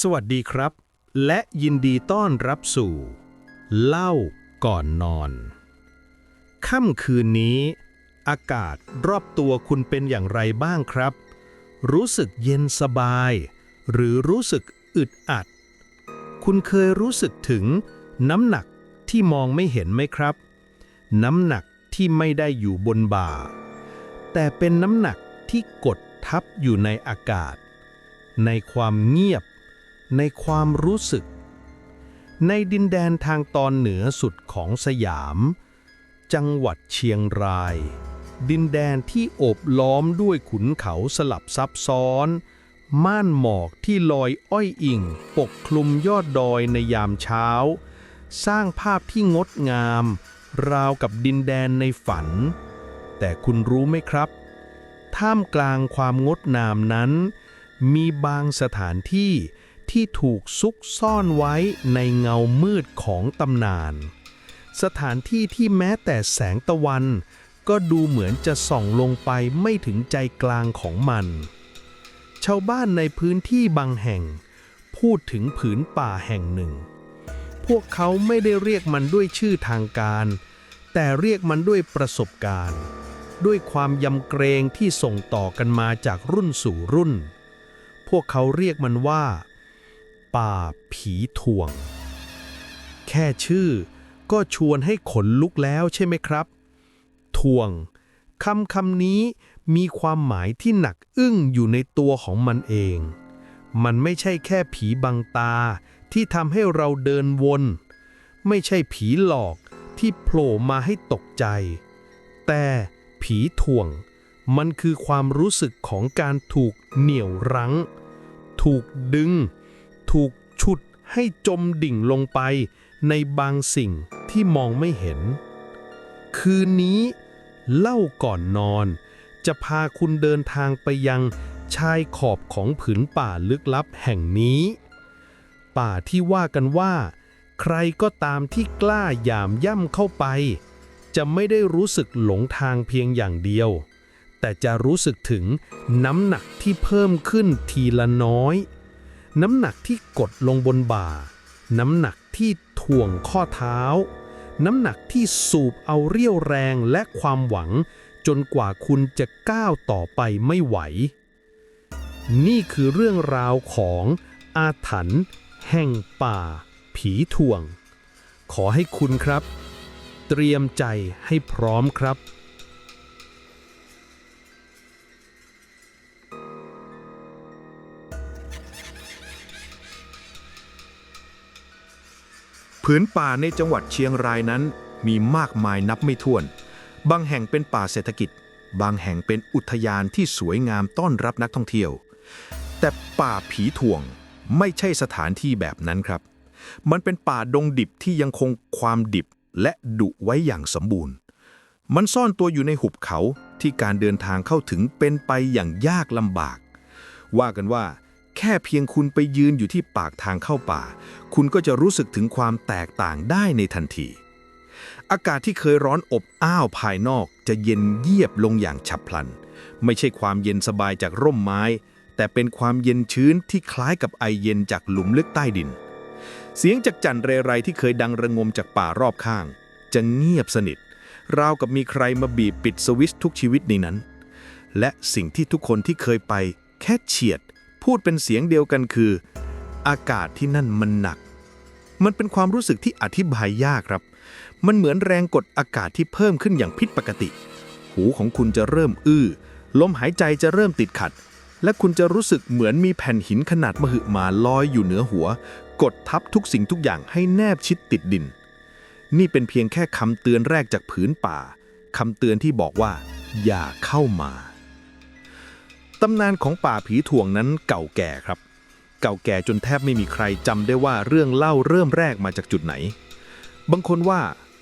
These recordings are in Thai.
สวัสดีครับ และยินดีต้อนรับสู่ เล่าก่อนนอน ค่ำคืนนี้ อากาศรอบตัวคุณเป็นอย่างไรบ้างครับ รู้สึกเย็นสบาย หรือรู้สึกอึดอัด คุณเคยรู้สึกถึงน้ำหนักที่มองไม่เห็นไหมครับ น้ำหนักที่ไม่ได้อยู่บนบ่า แต่เป็นน้ำหนักที่กดทับอยู่ในอากาศ ในความเงียบ ในความรู้สึก ในดินแดนทางตอนเหนือสุดของสยาม จังหวัดเชียงราย ดินแดนที่โอบล้อมด้วยขุนเขาสลับซับซ้อน ม่านหมอกที่ลอยอ้อยอิ่ง ปกคลุมยอดดอยในยามเช้า สร้างภาพที่งดงาม ราวกับดินแดนในฝัน แต่คุณรู้ไหมครับ ท่ามกลางความงดงามนั้น มีบางสถานที่ ที่ถูกซุกซ่อนไว้ในเงามืดของตำนาน สถานที่ที่แม้แต่แสงตะวัน ก็ดูเหมือนจะส่องลงไปไม่ถึงใจกลางของมัน ชาวบ้านในพื้นที่บางแห่ง พูดถึงผืนป่าแห่งหนึ่ง พวกเขาไม่ได้เรียกมันด้วยชื่อทางการ แต่เรียกมันด้วยประสบการณ์ด้วยความยำเกรงที่ส่งต่อกันมาจากรุ่นสู่รุ่น พวกเขาเรียกมันว่า ป่าผีถ่วง แค่ชื่อก็ชวนให้ขนลุกแล้วใช่ไหมครับถ่วงคำคำนี้มีความหมายที่หนักอึ้งอยู่ในตัวของมันเอง มันไม่ใช่แค่ผีบังตาที่ทำให้เราเดินวน ไม่ใช่ผีหลอกที่โผล่มาให้ตกใจ แต่ผีถ่วง มันคือความรู้สึกของการถูกเหนี่ยวรั้ง ถูกดึง ถูกฉุดให้จมดิ่งลงไปในบางสิ่งที่มองไม่เห็น คืนนี้เล่าก่อนนอน จะพาคุณเดินทางไปยังชายขอบของผืนป่าลึกลับแห่งนี้ ป่าที่ว่ากันว่า ใครก็ตามที่กล้าหยามย่ำเข้าไป จะไม่ได้รู้สึกหลงทางเพียงอย่างเดียว แต่จะรู้สึกถึงน้ำหนักที่เพิ่มขึ้นทีละน้อย น้ำหนักที่กดลงบนบ่า น้ำหนักที่ถ่วงข้อเท้า น้ำหนักที่สูบเอาเรี่ยวแรงและความหวัง จนกว่าคุณจะก้าวต่อไปไม่ไหว นี่คือเรื่องราวของอาถรรพ์แห่งป่า ผีถ่วง ขอให้คุณครับ เตรียมใจให้พร้อมครับ ผืนป่าในจังหวัดเชียงรายนั้นมีมากมายนับไม่ถ้วน บางแห่งเป็นป่าเศรษฐกิจ บางแห่งเป็นอุทยานที่สวยงามต้อนรับนักท่องเที่ยว แต่ป่าผีถ่วงไม่ใช่สถานที่แบบนั้นครับ มันเป็นป่าดงดิบที่ยังคงความดิบและดุไว้อย่างสมบูรณ์ มันซ่อนตัวอยู่ในหุบเขาที่การเดินทางเข้าถึงเป็นไปอย่างยากลำบาก ว่ากันว่า แค่เพียงคุณไปยืนอยู่ที่ปากทางเข้าป่า คุณก็จะรู้สึกถึงความแตกต่างได้ในทันที อากาศที่เคยร้อนอบอ้าวภายนอกจะเย็นเยียบลงอย่างฉับพลัน ไม่ใช่ความเย็นสบายจากร่มไม้ แต่เป็นความเย็นชื้นที่คล้ายกับไอเย็นจากหลุมลึกใต้ดิน เสียงจากจันเรไรที่เคยดังระงมจากป่ารอบข้าง จะเงียบสนิท ราวกับมีใครมาบีบปิดสวิตช์ทุกชีวิตในนั้น และสิ่งที่ทุกคนที่เคยไปแค่เฉียด พูดเป็นเสียงเดียวกันคือ อากาศที่นั่นมันหนัก มันเป็นความรู้สึกที่อธิบายยากครับ มันเหมือนแรงกดอากาศที่เพิ่มขึ้นอย่างผิดปกติ หูของคุณจะเริ่มอื้อ ลมหายใจจะเริ่มติดขัด และคุณจะรู้สึกเหมือนมีแผ่นหินขนาดมหึมาลอยอยู่เหนือหัว กดทับทุกสิ่งทุกอย่างให้แนบชิดติดดิน นี่เป็นเพียงแค่คำเตือนแรกจากผืนป่าคำเตือนที่บอกว่า อย่าเข้ามา ตำนานของป่าผีถ่วงนั้นเก่าแก่ครับ เก่าแก่จนแทบไม่มีใครจำได้ว่าเรื่องเล่าเริ่มแรกมาจากจุดไหน บางคนว่า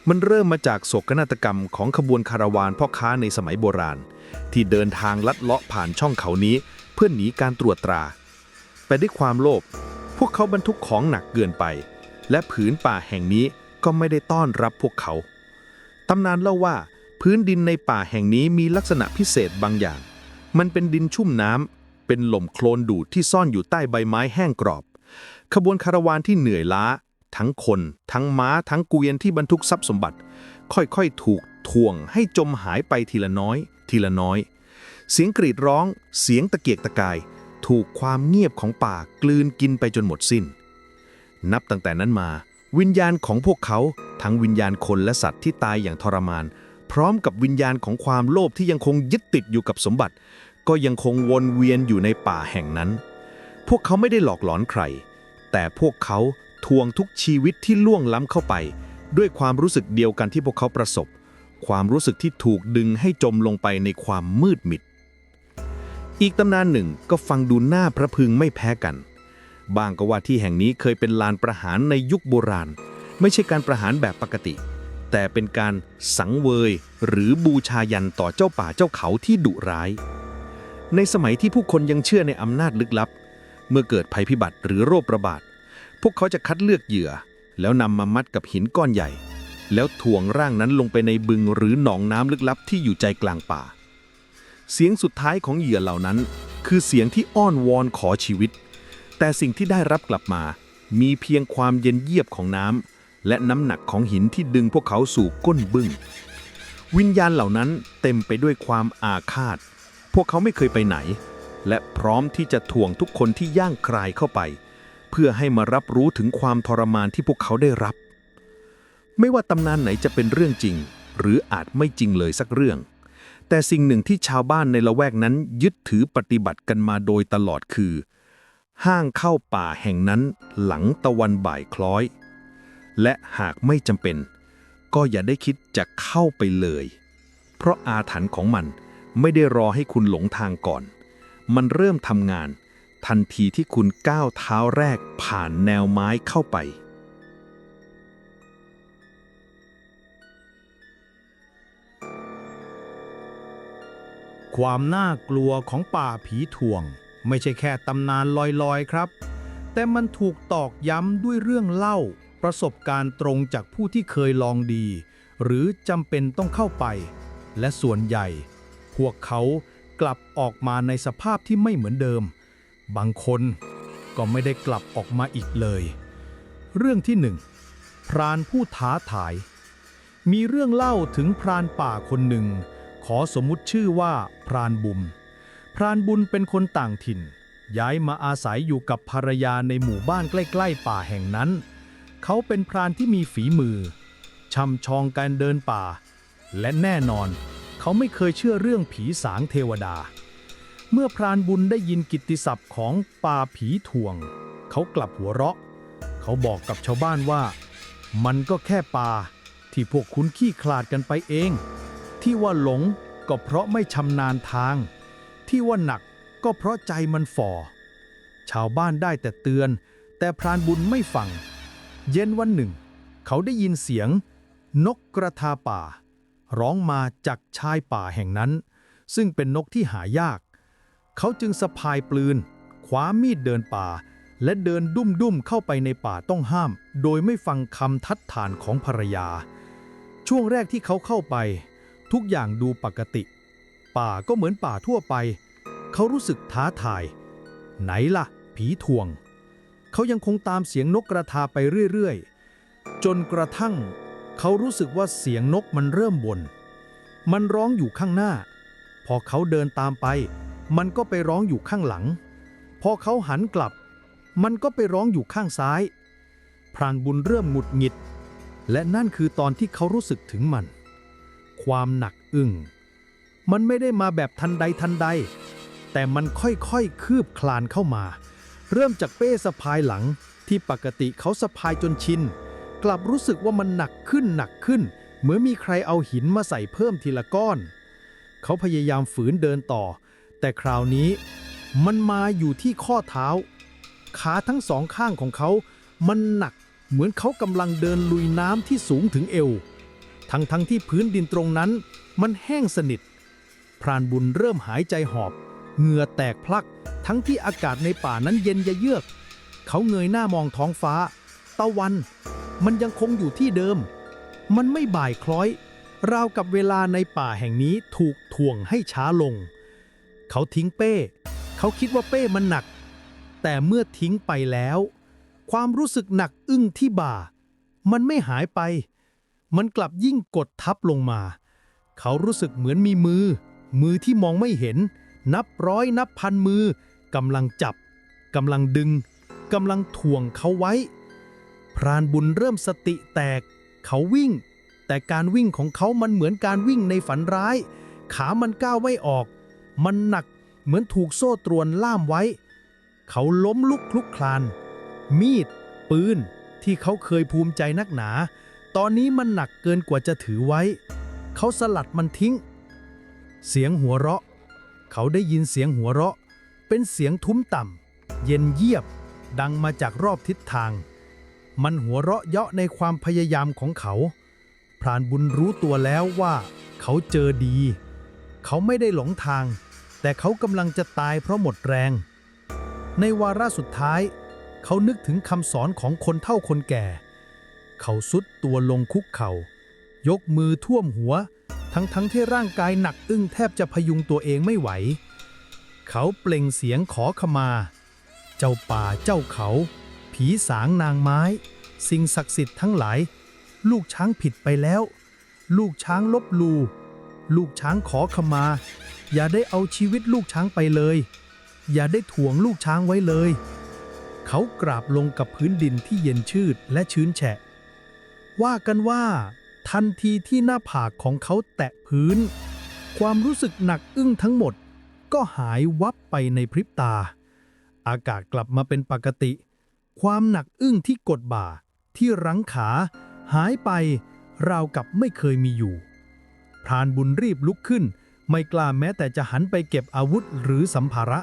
มันเริ่มมาจากโศกนาฏกรรมของขบวนคาราวานพ่อค้าในสมัยโบราณ ที่เดินทางลัดเลาะผ่านช่องเขานี้ เพื่อหนีการตรวจตราไปด้วยความโลภพวกเขาบรรทุกของหนักเกินไป และผืนป่าแห่งนี้ก็ไม่ได้ต้อนรับพวกเขาตำนานเล่าว่า พื้นดินในป่าแห่งนี้มีลักษณะพิเศษบางอย่าง มันเป็นดินชุ่มน้ำ เป็นหล่มโคลนดูดที่ซ่อนอยู่ใต้ใบไม้แห้งกรอบ ขบวนคาราวานที่เหนื่อยล้า ทั้งคน ทั้งม้า ทั้งเกวียนที่บรรทุกทรัพย์สมบัติ ค่อยๆ ถูกถ่วงให้จมหายไปทีละน้อย ทีละน้อย เสียงกรีดร้อง เสียงตะเกียกตะกาย ถูกความเงียบของป่ากลืนกินไปจนหมดสิ้น นับตั้งแต่นั้นมา วิญญาณของพวกเขา ทั้งวิญญาณคนและสัตว์ที่ตายอย่างทรมาน พร้อมกับวิญญาณของความโลภที่ยังคงยึดติดอยู่กับสมบัติ ก็ยังคงวนเวียนอยู่ในป่าแห่งนั้น พวกเขาไม่ได้หลอกหลอนใคร แต่พวกเขาทวงทุกชีวิตที่ล่วงล้ำเข้าไป ด้วยความรู้สึกเดียวกันที่พวกเขาประสบ ความรู้สึกที่ถูกดึงให้จมลงไปในความมืดมิด อีกตำนานหนึ่งก็ฟังดูน่าพระพึงไม่แพ้กัน บางก็ว่าที่แห่งนี้เคยเป็นลานประหารในยุคโบราณ ไม่ใช่การประหารแบบปกติ แต่เป็นการสังเวย หรือบูชายันต่อเจ้าป่าเจ้าเขาที่ดุร้าย ในสมัยที่ผู้คนยังเชื่อในอำนาจลึกลับ เมื่อเกิดภัยพิบัติหรือโรคระบาด พวกเขาจะคัดเลือกเหยื่อ แล้วนำมามัดกับหินก้อนใหญ่ แล้วถ่วงร่างนั้นลงไปในบึงหรือหนองน้ำลึกลับที่อยู่ใจกลางป่า เสียงสุดท้ายของเหยื่อเหล่านั้น คือเสียงที่อ้อนวอนขอชีวิต แต่สิ่งที่ได้รับกลับมา มีเพียงความเย็นเยียบของน้ำและน้ำหนักของหินที่ดึงพวกเขาสู่ก้นบึง้งวิญญาณเหล่านั้นเต็มไปด้วยความอาฆาต พวกเขาไม่เคยไปไหน และพร้อมที่จะถ่วงทุกคนที่ย่างคลายเข้าไป เพื่อให้มารับรู้ถึงความทรมานที่พวกเขาได้รับ ไม่ว่าตำนานไหนจะเป็นเรื่องจริง หรืออาจไม่จริงเลยสักเรื่อง แต่สิ่งหนึ่งที่ชาวบ้านในละแวกนั้นยึดถือปฏิบัติกันมาโดยตลอดคือ ห้างเข้าป่าแห่งนั้นหลังตะวันบ่ายคล้อย และหากไม่จำเป็น ก็อย่าได้คิดจะเข้าไปเลย เพราะอาถรรพ์ของมัน ไม่ได้รอให้คุณหลงทางก่อน มันเริ่มทำงาน ทันทีที่คุณก้าวเท้าแรกผ่านแนวไม้เข้าไป ความน่ากลัวของป่าผีถ่วง ไม่ใช่แค่ตำนานลอยๆครับ แต่มันถูกตอกย้ำด้วยเรื่องเล่า ประสบการณ์ตรงจากผู้ที่เคยลองดี หรือจำเป็นต้องเข้าไป และส่วนใหญ่ พวกเขากลับออกมาในสภาพที่ไม่เหมือนเดิม บางคนก็ไม่ได้กลับออกมาอีกเลย เรื่องที่หนึ่งพรานผู้ท้าทาย มีเรื่องเล่าถึงพรานป่าคนหนึ่ง ขอสมมุติชื่อว่าพรานบุญ พรานบุญเป็นคนต่างถิ่น ย้ายมาอาศัยอยู่กับภรรยาในหมู่บ้านใกล้ ๆ ป่าแห่งนั้น เขาเป็นพรานที่มีฝีมือช่ำชองการเดินป่า และแน่นอนเขาไม่เคยเชื่อเรื่องผีสางเทวดา เมื่อพรานบุญได้ยินกิตติศัพท์ของป่าผีถ่วง เขากลับหัวเราะ เขาบอกกับชาวบ้านว่า มันก็แค่ป่าที่พวกคุณขี้คลาดกันไปเอง ที่ว่าหลงก็เพราะไม่ชำนาญทาง ที่ว่าหนักก็เพราะใจมันฝ่อ ชาวบ้านได้แต่เตือน แต่พรานบุญไม่ฟัง เย็นวันหนึ่ง เขาได้ยินเสียง นกกระทาป่า ร้องมาจากชายป่าแห่งนั้น ซึ่งเป็นนกที่หายาก เขาจึงสะพายปลืนคว้ามีดเดินป่า และเดินดุ้มๆเข้าไปในป่าต้องห้าม โดยไม่ฟังคำทัดทานของภรรยา ช่วงแรกที่เขาเข้าไป ทุกอย่างดูปกติ ป่าก็เหมือนป่าทั่วไป เขารู้สึกท้าทาย ไหนล่ะ ผีทวง เขายังคงตามเสียงนกกระทาไปเรื่อยๆ จนกระทั่ง เขารู้สึกว่าเสียงนกมันเริ่มบน่นมันร้องอยู่ข้างหน้า พอเขาเดินตามไป มันก็ไปร้องอยู่ข้างหลัง พอเขาหันกลับ มันก็ไปร้องอยู่ข้างซ้าย พรานบุญเริ่มหงุดหงิด และนั่นคือตอนที่เขารู้สึกถึงมัน ความหนักอึ้งมันไม่ได้มาแบบทันใดทันใด แต่มันค่อยๆคืบคลานเข้ามา เริ่มจากเป้สะพายหลังที่ปกติเขาสะพายจนชิน กลับรู้สึกว่ามันหนักขึ้นหนักขึ้น เหมือนมีใครเอาหินมาใส่เพิ่มทีละก้อน เขาพยายามฝืนเดินต่อ แต่คราวนี้มันมาอยู่ที่ข้อเท้า ขาทั้งสองข้างของเขา มันหนักเหมือนเขากำลังเดินลุยน้ำที่สูงถึงเอว ทั้งทั้งที่พื้นดินตรงนั้น มันแห้งสนิท พรานบุญเริ่มหายใจหอบ เหงื่อแตกพลัก ทั้งที่อากาศในป่านั้นเย็นยะเยือก เขาเงยหน้ามองท้องฟ้า ตะวัน มันยังคงอยู่ที่เดิม มันไม่บ่ายคล้อย ราวกับเวลาในป่าแห่งนี้ถูกถ่วงให้ช้าลง เขาทิ้งเป้ เขาคิดว่าเป้มันหนัก แต่เมื่อทิ้งไปแล้ว ความรู้สึกหนักอึ้งที่บ่า มันไม่หายไป มันกลับยิ่งกดทับลงมา เขารู้สึกเหมือนมีมือ มือที่มองไม่เห็น นับร้อยนับพันมือกำลังจับกำลังดึงกำลังถ่วงเขาไว้ พรานบุญเริ่มสติแตก เขาวิ่ง แต่การวิ่งของเขามันเหมือนการวิ่งในฝันร้าย ขามันก้าวไม่ออก มันหนักเหมือนถูกโซ่ตรวนล่ามไว้ เขาล้มลุกคลุกคลาน มีด ปืน ที่เขาเคยภูมิใจนักหนา ตอนนี้มันหนักเกินกว่าจะถือไว้ เขาสลัดมันทิ้ง เสียงหัวเราะ เขาได้ยินเสียงหัวเราะ เป็นเสียงทุ้มต่ำเย็นเยียบ ดังมาจากรอบทิศทาง มันหัวเราะเยาะในความพยายามของเขา พรานบุญรู้ตัวแล้วว่าเขาเจอดี เขาไม่ได้หลงทาง แต่เขากำลังจะตายเพราะหมดแรง ในวาระสุดท้าย เขานึกถึงคำสอนของคนเฒ่าคนแก่ เขาสุดตัวลงคุกเขา่า ยกมือท่วมหัว ทั้งทั้งที่ร่างกายหนักอึ้งแทบจะพยุงตัวเองไม่ไหว เขาเปล่งเสียงขอขมา เจ้าป่าเจ้าเขา ผีสางนางไม้ สิ่งศักดิ์สิทธิ์ทั้งหลาย ลูกช้างผิดไปแล้ว ลูกช้างลบลู ลูกช้างขอขมา อย่าได้เอาชีวิตลูกช้างไปเลย อย่าได้ถ่วงลูกช้างไว้เลย เขากราบลงกับพื้นดินที่เย็นชืดและชื้นแฉะ ว่ากันว่า ทันทีที่หน้าผากของเขาแตะพื้น ความรู้สึกหนักอึ้งทั้งหมดก็หายวับไปในพริบตา อากาศกลับมาเป็นปกติ ความหนักอึ้งที่กดบ่า ที่รั้งขา หายไป ราวกับไม่เคยมีอยู่ พรานบุญรีบลุกขึ้น ไม่กล้าแม้แต่จะหันไปเก็บอาวุธหรือสัมภาระ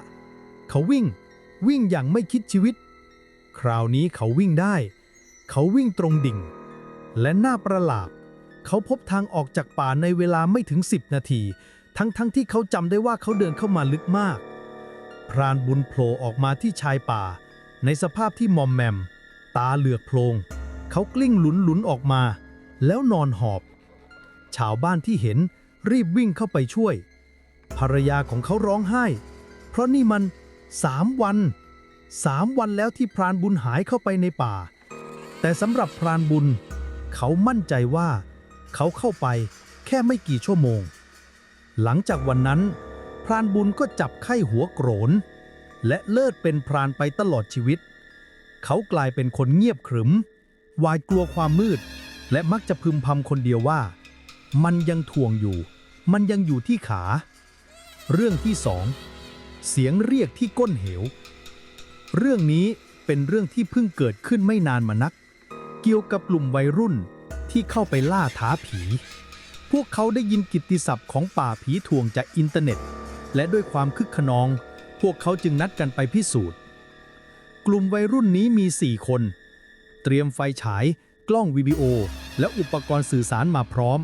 เขาวิ่ง วิ่งอย่างไม่คิดชีวิต คราวนี้เขาวิ่งได้ เขาวิ่งตรงดิ่ง และหน้าประหลาดเขาพบทางออกจากป่าในเวลาไม่ถึง 10 นาที ทั้งๆทที่เขาจำได้ว่าเขาเดินเข้ามาลึกมาก พรานบุญโผล่ออกมาที่ชายป่า ในสภาพที่มอมแมม ตาเหลือกโพลง เขากลิ้งหลุนหลุนๆออกมา แล้วนอนหอบ ชาวบ้านที่เห็นรีบวิ่งเข้าไปช่วย ภรรยาของเขาร้องไห้ เพราะนี่มันสามวันสามวันแล้วที่พรานบุญหายเข้าไปในป่า แต่สำหรับพรานบุญ เขามั่นใจว่า เขาเข้าไปแค่ไม่กี่ชั่วโมง หลังจากวันนั้น พรานบุญก็จับไข้หัวโกรน และเลิศเป็นพรานไปตลอดชีวิต เขากลายเป็นคนเงียบขรึมวายกลัวความมืด และมักจะพึมพำคนเดียวว่า มันยังถ่วงอยู่ มันยังอยู่ที่ขา เรื่องที่สองเสียงเรียกที่ก้นเหว เรื่องนี้เป็นเรื่องที่เพิ่งเกิดขึ้นไม่นานมานัก เกี่ยวกับกลุ่มวัยรุ่นที่เข้าไปล่าท้าผี พวกเขาได้ยินกิตติศัพท์ของป่าผีถ่วงจากอินเทอร์เน็ต และด้วยความคึกขนอง พวกเขาจึงนัดกันไปพิสูจน์ กลุ่มวัยรุ่นนี้มี 4 คน เตรียมไฟฉาย กล้องวิดีโอ และอุปกรณ์สื่อสารมาพร้อม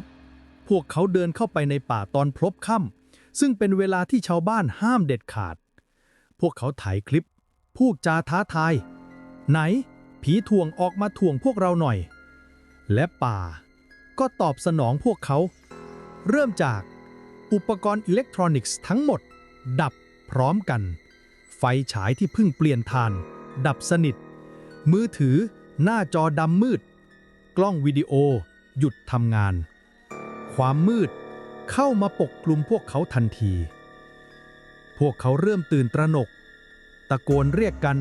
พวกเขาเดินเข้าไปในป่าตอนพลบค่ำซึ่งเป็นเวลาที่ชาวบ้านห้ามเด็ดขาด พวกเขาถ่ายคลิป พูดจาท้าทาย ไหน ผีถ่วงออกมาถ่วงพวกเราหน่อย และป่า ก็ตอบสนองพวกเขา เริ่มจากอุปกรณ์อิเล็กทรอนิกส์ทั้งหมด ดับ พร้อมกัน ไฟฉายที่เพิ่งเปลี่ยนทาน ดับสนิท มือถือ หน้าจอดำมืด กล้องวิดีโอ หยุดทำงาน ความมืดเข้ามาปกคลุมพวกเขาทันที พวกเขาเริ่มตื่นตระหนก ตะโกนเรียกกัน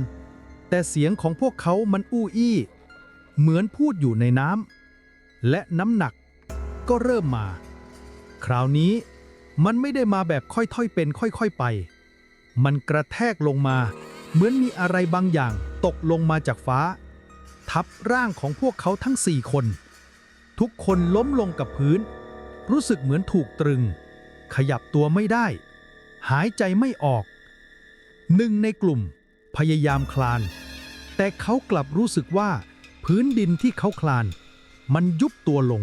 แต่เสียงของพวกเขามันอู้อี้ เหมือนพูดอยู่ในน้ำและน้ำหนักก็เริ่มมา คราวนี้มันไม่ได้มาแบบค่อยๆเป็น ค่อยๆไป มันกระแทกลงมา เหมือนมีอะไรบางอย่างตกลงมาจากฟ้า ทับร่างของพวกเขาทั้งสี่คน ทุกคนล้มลงกับพื้น รู้สึกเหมือนถูกตรึง ขยับตัวไม่ได้ หายใจไม่ออก หนึ่งในกลุ่มพยายามคลาน แต่เขากลับรู้สึกว่า พื้นดินที่เขาคลาน มันยุบตัวลง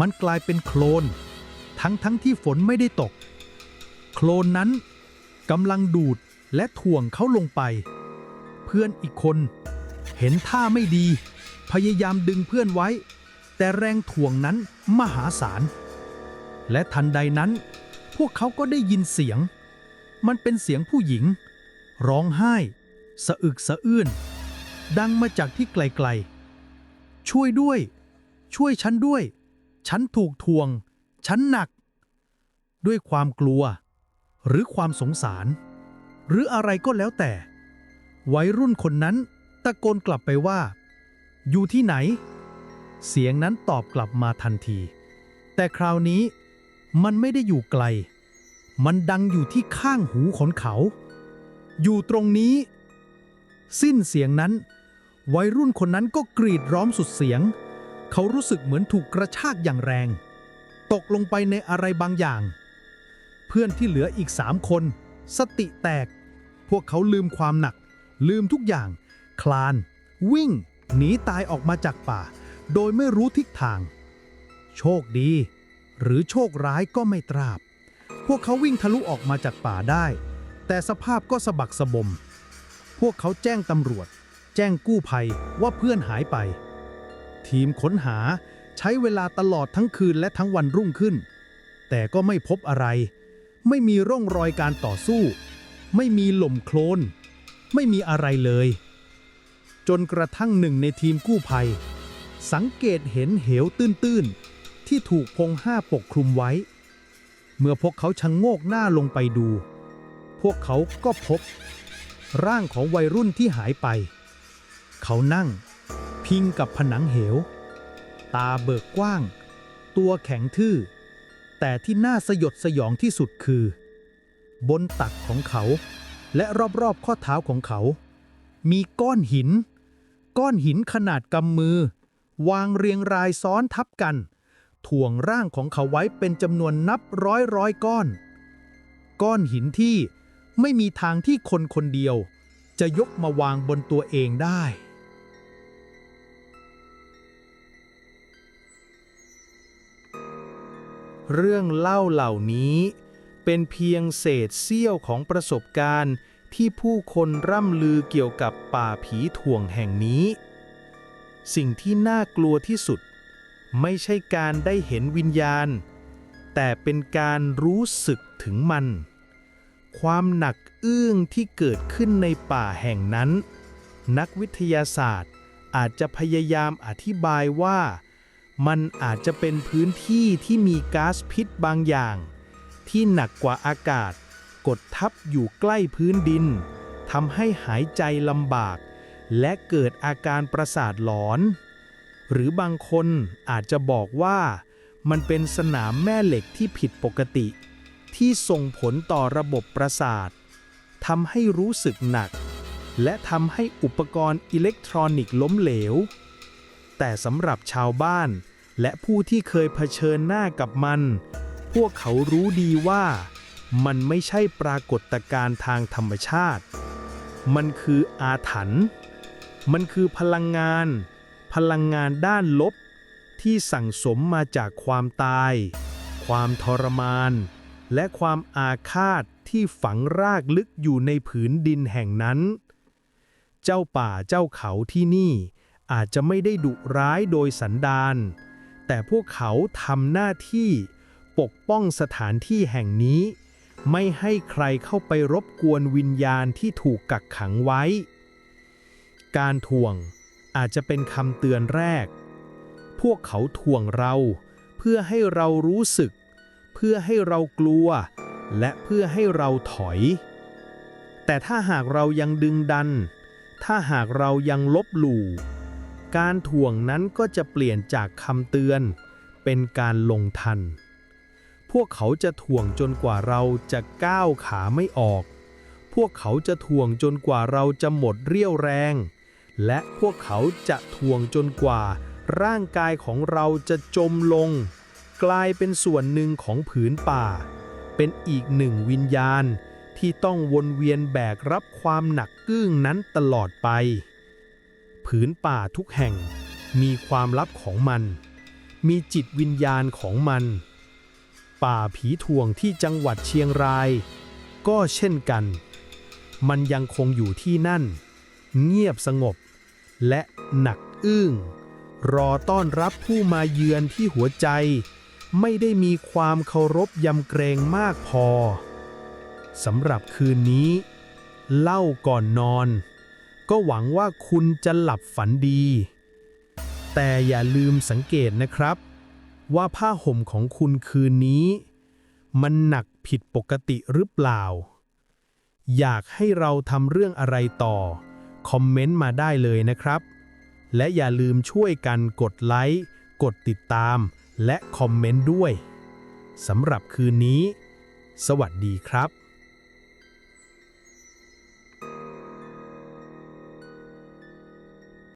มันกลายเป็นโคลน ทั้งทั้งที่ฝนไม่ได้ตก โคลนนั้น กำลังดูดและถ่วงเขาลงไป เพื่อนอีกคน เห็นท่าไม่ดี พยายามดึงเพื่อนไว้ แต่แรงถ่วงนั้นมหาศาล และทันใดนั้น พวกเขาก็ได้ยินเสียง มันเป็นเสียงผู้หญิง ร้องไห้ สะอึกสะอื้นดังมาจากที่ไกลๆ ช่วยด้วย ช่วยฉันด้วย ฉันถูกทวง ฉันหนัก ด้วยความกลัว หรือความสงสาร หรืออะไรก็แล้วแต่ วัยรุ่นคนนั้นตะโกนกลับไปว่า อยู่ที่ไหน เสียงนั้นตอบกลับมาทันที แต่คราวนี้มันไม่ได้อยู่ไกล มันดังอยู่ที่ข้างหูของเขา อยู่ตรงนี้ สิ้นเสียงนั้น วัยรุ่นคนนั้นก็กรีดร้องสุดเสียง เขารู้สึกเหมือนถูกกระชากอย่างแรง ตกลงไปในอะไรบางอย่าง พื่อนที่เหลืออีกสามคน สติแตก พวกเขาลืมความหนัก ลืมทุกอย่าง คลาน วิ่ง หนีตายออกมาจากป่า โดยไม่รู้ทิศทาง โชคดี หรือโชคร้ายก็ไม่ตราบ พวกเขาวิ่งทะลุออกมาจากป่าได้ แต่สภาพก็สะบักสะบม พวกเขาแจ้งตำรวจ แจ้งกู้ภัยว่าเพื่อนหายไป ทีมค้นหาใช้เวลาตลอดทั้งคืนและทั้งวันรุ่งขึ้น แต่ก็ไม่พบอะไร ไม่มีร่องรอยการต่อสู้ ไม่มีหล่มโคลน ไม่มีอะไรเลย จนกระทั่งหนึ่งในทีมกู้ภัย สังเกตเห็นเหวตื้นๆ ที่ถูกพงห้าปกคลุมไว้ เมื่อพวกเขาชะงโงกหน้าลงไปดู พวกเขาก็พบ ร่างของวัยรุ่นที่หายไป เขานั่ง พิงกับผนังเหว ตาเบิกกว้าง ตัวแข็งทื่อ แต่ที่น่าสยดสยองที่สุดคือ บนตักของเขา และรอบๆข้อเท้าของเขา มีก้อนหิน ก้อนหินขนาดกำมือ วางเรียงรายซ้อนทับกัน ถ่วงร่างของเขาไว้เป็นจำนวนนับร้อยร้อยก้อน ก้อนหินที่ไม่มีทางที่คนคนเดียว จะยกมาวางบนตัวเองได้ เรื่องเล่าเหล่านี้ เป็นเพียงเศษเสี้ยวของประสบการณ์ที่ผู้คนร่ำลือเกี่ยวกับป่าผีถ่วงแห่งนี้ สิ่งที่น่ากลัวที่สุด ไม่ใช่การได้เห็นวิญญาณ แต่เป็นการรู้สึกถึงมัน ความหนักอึ้งที่เกิดขึ้นในป่าแห่งนั้น นักวิทยาศาสตร์อาจจะพยายามอธิบายว่า มันอาจจะเป็นพื้นที่ที่มีก๊าซพิษบางอย่าง ที่หนักกว่าอากาศ กดทับอยู่ใกล้พื้นดินทำให้หายใจลำบาก และเกิดอาการประสาทหลอน หรือบางคนอาจจะบอกว่า มันเป็นสนามแม่เหล็กที่ผิดปกติ ที่ส่งผลต่อระบบประสาททำให้รู้สึกหนัก และทำให้อุปกรณ์อิเล็กทรอนิกส์ล้มเหลว แต่สำหรับชาวบ้าน และผู้ที่เคยเผชิญหน้ากับมัน พวกเขารู้ดีว่ามันไม่ใช่ปรากฏการณ์ทางธรรมชาติ มันคืออาถรรพ์ มันคือพลังงาน พลังงานด้านลบ ที่สั่งสมมาจากความตาย ความทรมาน และความอาฆาตที่ฝังรากลึกอยู่ในผืนดินแห่งนั้น เจ้าป่าเจ้าเขาที่นี่อาจจะไม่ได้ดุร้ายโดยสันดาน แต่พวกเขาทำหน้าที่ปกป้องสถานที่แห่งนี้ ไม่ให้ใครเข้าไปรบกวนวิญญาณที่ถูกกักขังไว้ การทวงอาจจะเป็นคำเตือนแรก พวกเขาทวงเราเพื่อให้เรารู้สึก เพื่อให้เรากลัว และเพื่อให้เราถอย แต่ถ้าหากเรายังดึงดัน ถ้าหากเรายังลบหลู่ การถ่วงนั้นก็จะเปลี่ยนจากคำเตือน เป็นการลงทัน พวกเขาจะถ่วงจนกว่าเราจะก้าวขาไม่ออก พวกเขาจะถ่วงจนกว่าเราจะหมดเรี่ยวแรง และพวกเขาจะถ่วงจนกว่า ร่างกายของเราจะจมลง กลายเป็นส่วนหนึ่งของผืนป่า เป็นอีกหนึ่งวิญญาณที่ต้องวนเวียนแบกรับความหนักกึ้งนั้นตลอดไป ผืนป่าทุกแห่ง มีความลับของมัน มีจิตวิญญาณของมัน ป่าผีถ่วงที่จังหวัดเชียงราย ก็เช่นกัน มันยังคงอยู่ที่นั่น เงียบสงบ และหนักอึ้งรอต้อนรับผู้มาเยือนที่หัวใจ ไม่ได้มีความเคารพยำเกรงมากพอสำหรับคืนนี้ เล่าก่อนนอน ก็หวังว่าคุณจะหลับฝันดี แต่อย่าลืมสังเกตนะครับ ว่าผ้าห่มของคุณคืนนี้ มันหนักผิดปกติหรือเปล่า อยากให้เราทำเรื่องอะไรต่อ คอมเมนต์มาได้เลยนะครับ และอย่าลืมช่วยกันกดไลค์ กดติดตาม และคอมเมนต์ด้วยสำหรับคืนนี้ สวัสดีครับ